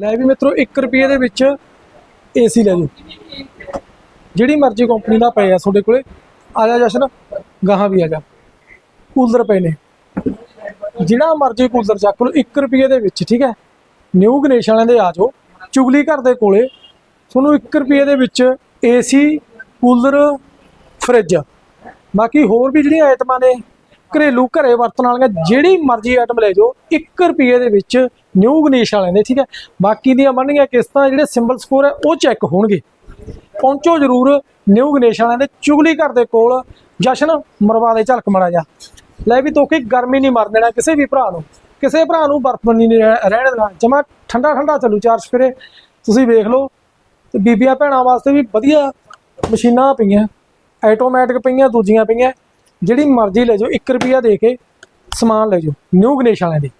ਲੈ ਵੀ ਮਿੱਤਰੋ 1 ਰੁਪਏ ਦੇ ਵਿੱਚ ਏਸੀ ਲੈ ਲਓ। ਜਿਹੜੀ ਮਰਜ਼ੀ ਕੰਪਨੀ ਦਾ ਪਏ ਆ ਤੁਹਾਡੇ ਕੋਲੇ। ਆ ਜਾ ਜਸ਼ਨ, ਗਾਹਾਂ ਵੀ ਆ ਜਾ। ਕੂਲਰ ਪਏ ਨੇ। ਜਿਹੜਾ ਮਰਜ਼ੀ ਕੂਲਰ ਚੱਕ ਲਓ 1 ਰੁਪਏ ਦੇ ਵਿੱਚ, ਠੀਕ ਹੈ? ਨਿਊ ਗਣੇਸ਼ ਵਾਲਿਆਂ ਦੇ ਆ ਜਾਓ। ਚੁਗਲੀ ਘਰ ਦੇ ਕੋਲੇ, ਤੁਹਾਨੂੰ 1 ਰੁਪਏ ਦੇ ਵਿੱਚ ਏਸੀ ਕੂਲਰ, ਫ੍ਰਿਜ। ਬਾਕੀ ਹੋਰ ਵੀ ਜਿਹੜੀਆਂ ਆਈਟਮਾਂ ਨੇ ਘਰੇਲੂ ਘਰੇ ਵਰਤਣ ਵਾਲੀਆਂ ਜਿਹੜੀ ਮਰਜ਼ੀ ਆਈਟਮ ਲੈ ਜਾਓ 1 ਰੁਪਏ ਦੇ ਵਿੱਚ ਨਿਊ ਗਣੇਸ਼ ਵਾਲਿਆਂ ਦੇ, ਠੀਕ ਹੈ? ਬਾਕੀ ਦੀਆਂ ਬਣਨੀਆਂ ਕਿਸ਼ਤਾਂ, ਜਿਹੜੇ ਸਿੰਬਲ ਸਕੋਰ ਹੈ, ਉਹ ਚੈੱਕ ਹੋਣਗੇ। ਪਹੁੰਚੋ ਜ਼ਰੂਰ ਨਿਊ ਗਣੇਸ਼ ਵਾਲਿਆਂ ਦੇ ਚੁਗਲੀ ਘਰ ਦੇ ਕੋਲ। ਜਸ਼ਨ, ਮਰਵਾ ਦੇ ਝਲਕ ਮੜਾ ਜਾ ਲੈ ਵੀ ਤੋਕੇ ਗਰਮੀ ਨਹੀਂ ਮਰ ਦੇਣਾ ਕਿਸੇ ਵੀ ਭਰਾ ਨੂੰ। ਕਿਸੇ ਭਰਾ ਨੂੰ ਬਰਫ਼ ਨਹੀਂ ਰਹਿ- ਰਹਿਣ ਦੇਣਾ। ਜਮਾ ਠੰਡਾ ਠੰਡਾ ਚੱਲੂ ਚਾਰ ਸਫੇਰੇ ਤੁਸੀਂ ਵੇਖ ਲਓ, ਤੇ ਬੀਬੀਆਂ ਭੈਣਾਂ ਵਾਸਤੇ ਵੀ ਵਧੀਆ ਮਸ਼ੀਨਾਂ ਪਈਆਂ। ਆਟੋਮੈਟਿਕ ਪਈਆਂ, ਦੂਜੀਆਂ ਪਈਆਂ। ਜਿਹੜੀ ਮਰਜ਼ੀ ਲੈ ਜਾਓ 1 ਰੁਪਿਆ ਦੇ ਕੇ ਸਮਾਨ ਲੈ ਜਾਓ, ਨਿਊ ਗਣੇਸ਼ ਵਾਲਿਆਂ ਦੇ।